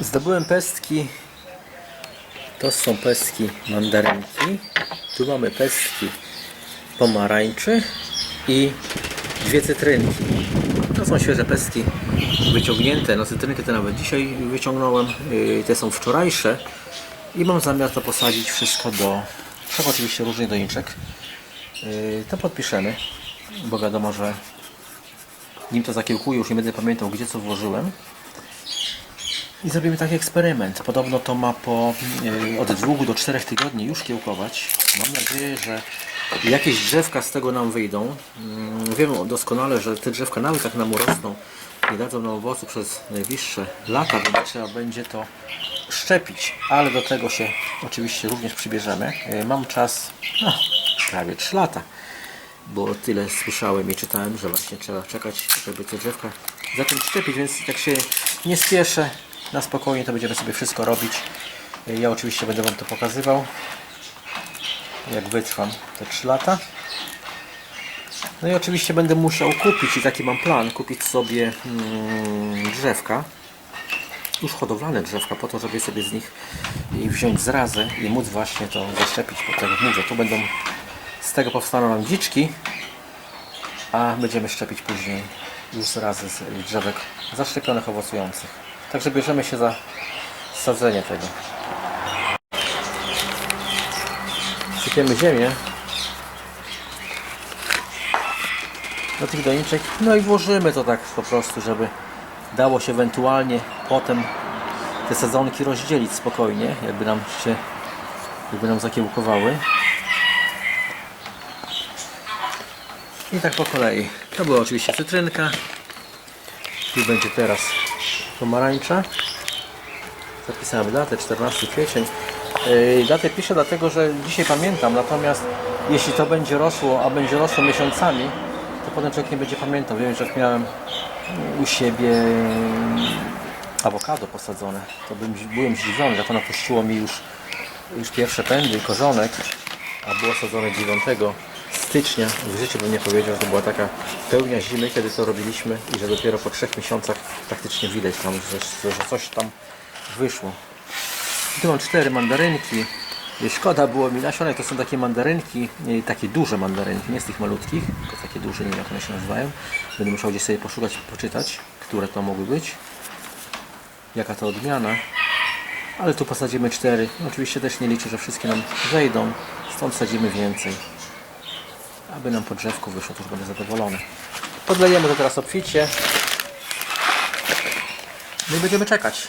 Zdobyłem pestki. To są pestki mandarynki. Tu mamy pestki pomarańczy i dwie cytrynki. To są świeże pestki wyciągnięte. No cytrynki te nawet dzisiaj wyciągnąłem. Yy, Te są wczorajsze. I mam zamiar to posadzić wszystko do trzech oczywiście różnych doniczek. Yy, To podpiszemy, bo wiadomo, że nim to zakiełkuję, już nie będę pamiętał gdzie co włożyłem. I zrobimy taki eksperyment. Podobno to ma po y, od dwóch do czterech tygodni już kiełkować. Mam nadzieję, że jakieś drzewka z tego nam wyjdą. Mm, Wiem doskonale, że te drzewka nawet tak nam urosną nie dadzą nam owocu przez najbliższe lata, więc trzeba będzie to szczepić. Ale do tego się oczywiście również przybierzemy. Y, Mam czas no, prawie 3 lata bo tyle słyszałem i czytałem, że właśnie trzeba czekać, żeby te drzewka zacząć szczepić, więc tak się nie spieszę, na spokojnie to będziemy sobie wszystko robić. Ja oczywiście będę Wam to pokazywał, jak wytrwam te 3 lata. No i oczywiście będę musiał kupić, i taki mam plan, kupić sobie mm, drzewka, już hodowlane drzewka, po to, żeby sobie z nich wziąć zrazę i móc właśnie to zaszczepić, bo tak jak mówię, tu będą z tego powstaną nam dziczki, a będziemy szczepić później już zrazy z drzewek zaszczepionych, owocujących. Także bierzemy się za sadzenie tego. Sypiemy ziemię do tych doniczek, no i włożymy to tak po prostu, żeby dało się ewentualnie potem te sadzonki rozdzielić spokojnie, jakby nam się jakby nam zakiełkowały. I tak po kolei. To była oczywiście cytrynka. Tu będzie teraz pomarańcza. Zapisałem datę 14 kwiecień. Yy, datę piszę dlatego, że dzisiaj pamiętam, natomiast jeśli to będzie rosło, a będzie rosło miesiącami, to potem człowiek nie będzie pamiętał. Wiem, że jak miałem u siebie awokado posadzone, to bym, byłem zdziwiony, jak ono puściło mi już, już pierwsze pędy, korzonek, a było sadzone 9 stycznia. W życiu bym nie powiedział, że była taka pełnia zimy, kiedy to robiliśmy i że dopiero po trzech miesiącach praktycznie widać tam, że, że coś tam wyszło. Tu mam cztery mandarynki. Szkoda było mi nasionek, to są takie mandarynki, nie, takie duże mandarynki, nie z tych malutkich, tylko takie duże, nie wiem jak one się nazywają. Będę musiał gdzieś sobie poszukać, poczytać, które to mogły być. Jaka to odmiana. Ale tu posadzimy cztery. Oczywiście też nie liczę, że wszystkie nam wejdą, stąd sadzimy więcej. Aby nam po drzewku wyszło, to już będę zadowolony. Podlejemy to teraz obficie. No i będziemy czekać.